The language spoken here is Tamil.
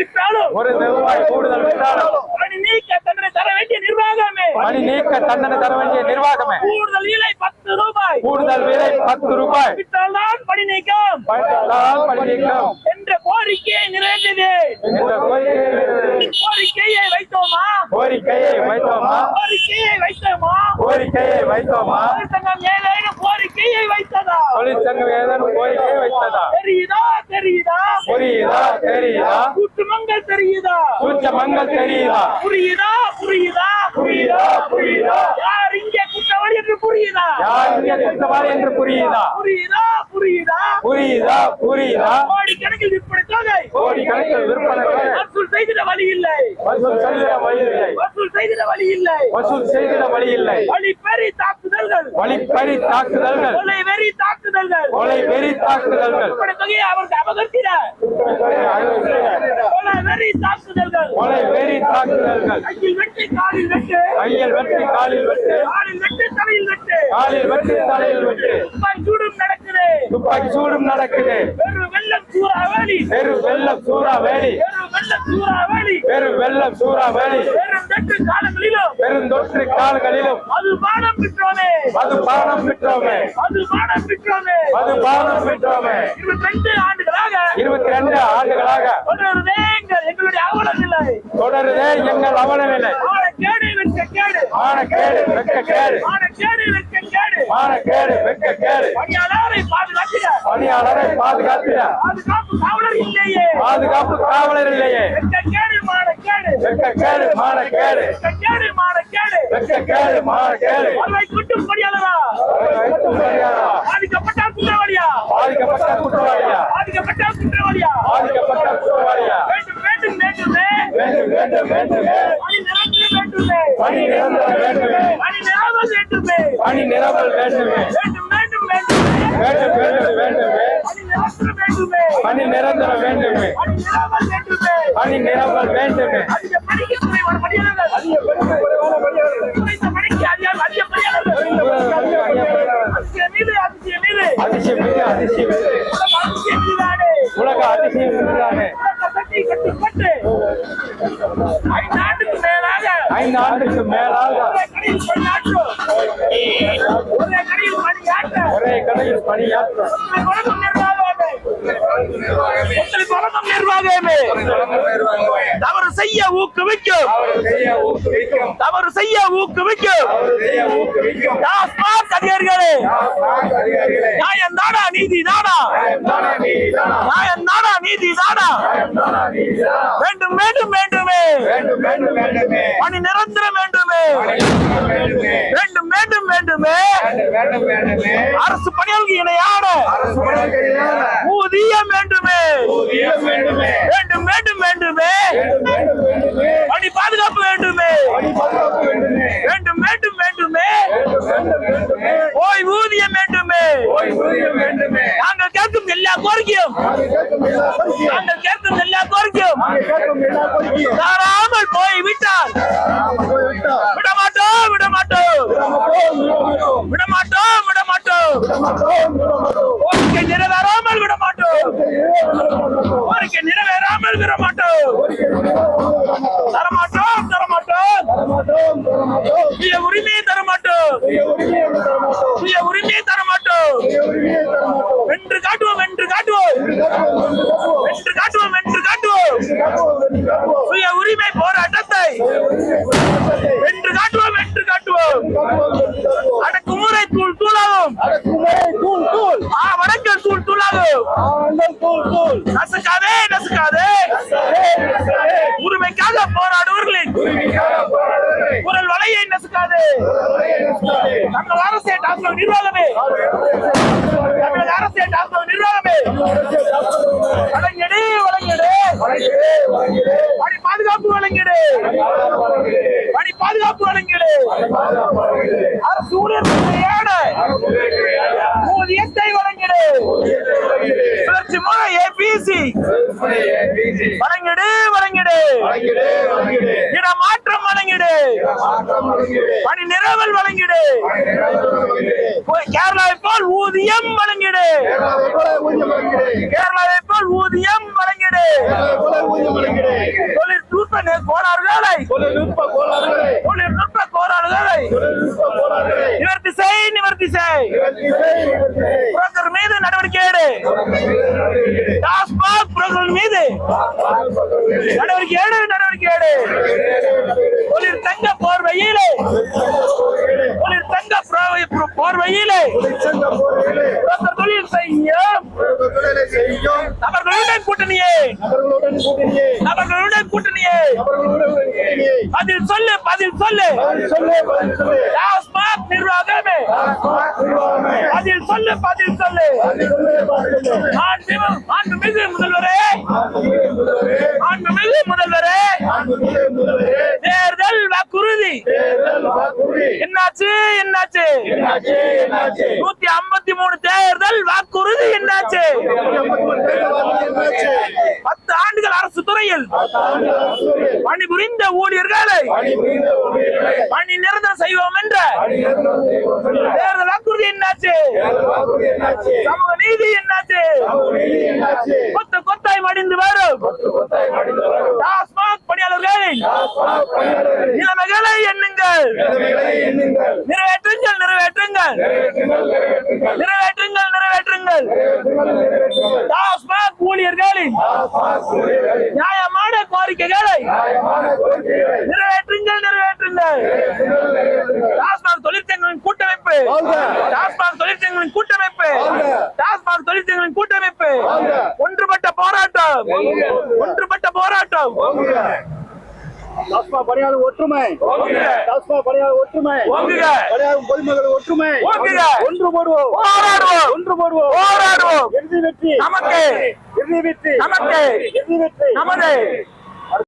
விட்டாலும் ஒரு ரூபாய் கூடுதல் விட்டாலும் பணி நீக்க தண்டனை தர வேண்டிய நிர்வாகமே. பணி நீக்க தண்டனை தர வேண்டிய நிர்வாகமே. கூடுதல் விலை பத்து ரூபாய். கூடுதல் விலை பத்து ரூபாய். விட்டால்தான் பணி நீக்கம். பயன்படுத்தால் பணி நீக்கம். என்ற கோரிக்கையை நிறைவேற்றியது என்ற கோரிக்கையை கோரிக்கையை வைத்தோமா? கோரிக்கையை வைத்தோமா? கோரிக்கையை வைத்தோமா? கோரிக்கையை வைத்தோமா? தொழிற்சங்கம் ஏதேனும் கோரிக்கையை வைத்ததா? தொழிற்சங்கம் புரியுதா? புரியுதா? புரியுதா? புரியுதா? யார் இங்கே குற்றவாளி என்று புரியுதா? யார் இங்கே குற்றவாளி என்று புரியுதா? புரியுதா? புரியுதா? புரியுதா? புரியுதா? கோடிக்கணக்கில் விற்பனை தொகை. கோடி கணக்கில் விற்பனை வசூல் செய்திட வழி இல்லை. வசூல் செய்திட வழி இல்லை. வசூல் செய்திட வழி இல்லை. வசூல் செய்திட வழி இல்லை. வழி பெரி தாக்குதல்கள். வழிப்பறி தாக்குதல்கள். கொலை வெறி தாக்குதல்கள். கொலை வெறி தாக்குதல்கள். தொகையை அவருக்கு அபகர்த்திட. கொலை வெறி தாக்குதல்கள். கொலை வெறி தாக்குதல்கள். கையில் வெட்டு காலில் வெட்டு. கையில் வெட்டு காலில் வெட்டு. காலில் வெட்டு தலையில் வெட்டு. காலில் வெட்டு தலையில் வெட்டு. துப்பாக்கி சூடும் நடக்குது. துப்பாக்கி சூடும் நடக்குது. வெறும் வெள்ளம் சூறாவேலி வெறும் வெள்ளம் சூறாவளி. பெரு வெள்ளம் வெறும் வெட்டு காலங்களிலும். பெருந்தொற்று கால்களிலும் அது பானம் பெற்றோமே அது பானம் பெற்றோமே. அது பானம் பெற்றோமே அது பானம் பெற்றோமே. இருபத்தி ரெண்டு ஆண்டுகளாக. இருபத்தி ரெண்டு ஆண்டுகளாக. தொடருதே எங்கள் எங்களுடைய அவலம் இல்லை தொடருதே எங்கள் அவல நிலை கேடு வெட்க கேடு மான கேடு வெக்க கேடு ஆன கேடு வெட்க கேடு மான கேடு வெக்க கேடு பணியாளரை பாதுகாத்திட. பணியாளரை பாதுகாத்திட. பாதுகாப்பு காவலர் இல்லையே. பாதுகாப்பு காவலர் இல்லையே. வெட்க கேடு மான கேடு வெக்க கேடு மான கேடு வெட்க கேடு மான கேடு வெக்க கேடு மான கேடு வருவாய் குட்டும் பணியாளரா? பாதிக்கப்பட்ட குற்றவாளியா? பாதிக்கப்பட்ட குற்றவாளியா? பாதிக்கப்பட்ட குற்றவாளியா? பாதிக்கப்பட்ட குற்றவாளியா? வேண்டும் வேண்டும் வேண்டுமே. வேண்டும் வேண்டும் வேண்டுமே. பணி நிரந்தரம் வேண்டுமே. பணி நிரந்தரம் வேண்டுமே. பணி நிரவல் வேண்டுமே. வேண்டும் வேண்டும் வேண்டுமே. வேண்டும் வேண்டும் பணி நிரந்தரம் வேண்டுமே. பணி நிரந்தரம் வேண்டுமே. நிரந்தரம் அதிக பணிக்கு குறைவான பணியாளர்கள். குறைந்த பணிக்கு அதிக அதிக பணியாளர்கள். ஐந்து ஆண்டுக்கு மேலாக ஒரே கடையில் பணியாற்ற. நிர்வாகமே. தவறு செய்ய ஊக்குவிக்கும். தவறு செய்ய ஊக்குவிக்கும். அதிகாரிகளே நியாயம் தானா நீதி தானா? நியாயம் தானா நீதி தானா? வேண்டும் வேண்டும் வேண்டுமே. பணி நிரந்தரம் வேண்டுமே. வேண்டும். வேண்டும் வேண்டுமே அரசு பணியாளர்கள் இணையான ஊதியம் வேண்டுமே. வேண்டும் வேண்டும் வேண்டுமே பணி பாதுகாப்பு வேண்டுமே வேண்டும் வேண்டும் வேண்டுமே ஓய்வூதியம் வேண்டுமே நாங்கள் கேட்கும் எல்லா கோரிக்கையும். நாங்கள் கேட்கும் எல்லா கோரிக்கையும். தாராமல் போய் விட்டால் விடமாட்டோம் விடமாட்டோம். விடமாட்டோம் விடமாட்டோம். கோரிக்கை நிறைவேறாமல் விடமாட்டோம். கோரிக்கை நிறைவேறாமல் விடமாட்டோம். தரமாட்டோம் தரமாட்டோம். உரிமையை தரமாட்டோம். உரிமையை தரமாட்டோம். வென்று காட்டுவோம் வென்று காட்டுவோம். வென்று காட்டுவோம் வென்று காட்டுவோம். சுய உரிமை போராட்டத்தை. வென்று காட்டுவோம் வென்று காட்டுவோம். அடக்குமுறை தூள் தூளாகும். ஆ வடக்கல் தூள் தூளாகும். நசுக்காதே நசுக்காதே. உரிமைக்காக போராடுவர்களின் குரல் நசுக்காது. நசுக்காதே தமிழக அரசே டாக்டர் நிர்வாகமே. தமிழக அரசே டாக்டர் நிர்வாகமே. வழங்கிடு வழங்கிடு. பணி பாதுகாப்பு வழங்கிடு. பணி பாதுகாப்பு வழங்கிடு. அரசு ஊழியர்களுக்கான ஊதியத்தை வழங்கிடு. சுழற்சி முறை ஏபிசி வணங்கிடு வணங்கிடு. இடமாற்றம் வழங்கிடு பணி நிறவல் வழங்கிடு கேரளாவை போல் ஊதியம் வழங்கிடு. கேரளாவை போல் ஊதியம் வழங்கிடு. தொழில்நுட்ப கோளாறுகளை தொழில்நுட்ப கோளாறுகளை. தொழில்நுட்ப கோளாறுகளை. நிவர்த்தி செய் நிவர்த்தி செய். நிவர்த்தி செய், நிவர்த்தி மீது நடவடிக்கை எடு. புரோக்கர் நடவடிக்கை ஏழு நடவடிக்கை ஏழு. ஒளிர் தங்க போர்வையிலே. ஒளிர் தங்க போர்வை- போர்வையிலே. தொழில் செய்யும். தொழிலை நபர்களுடன் கூட்டணியே. அவர்களுடன் நபர்களுடன் கூட்டணியே. பதில் சொல்லு பதில் சொல்லு. சொல்லு டாஸ்மாக் நிர்வாகமே. பதில் சொல்லு பதில் சொல்லு. பதில் சொல்லு மாண்புமிகு முதல்வரே, தேர்தல் வாக்குறுதி. என்னாச்சு என்னாச்சு? நூத்தி ஐம்பத்தி மூணு தேர்தல் வாக்குறுதி என்னாச்சு? பத்து ஆண்டுகள் அரசு துறையில் பணிபுரிந்த ஊழியர்களை பணி நிரந்தரம் செய்வோம் என்ற தேர்தல் என்னாச்சு தேர்தல் வாக்குறுதி என்னாச்சு? சமூக நீதி என்னாச்சு? டாஸ்மாக் பணியாளர்களின் நிலைமைகளை எண்ணுங்கள் நிறைவேற்றுங்கள் நிறைவேற்றுங்கள் நிறைவேற்றுங்கள், நிறைவேற்றுங்கள். டாஸ்மாக் ஊழியர்களின் நியாயமான கோரிக்கைகளை நிறைவேற்றுங்கள், நிறைவேற்றுங்கள். டாஸ்மாக் தொழிற்சங்கங்களின் கூட்டமைப்பு வாழ்க. டாஸ்மாக் தொழிற்சங்கங்களின் கூட்டமைப்பு வாழ்க. டாஸ்மாக் தொழிற்சங்கங்களின் கூட்டமைப்பு வாழ்க. ஒன்றுபட்ட போராட்டம் ஒன்றுபட்ட போராட்டம் ஓங்குக. டாஸ்மாக் பணியாளர் ஒற்றுமை. டாஸ்மாக் பணியாளர் ஒற்றுமை. பணியாளர் பொதுமக்கள் ஒற்றுமை. ஒன்று போடுவோம் போராடுவோம். ஒன்று போடுவோம் போராடுவோம். இறுதி வெற்றி நமக்கு. இறுதி வெற்றி நமக்கு. இறுதி வெற்றி நமது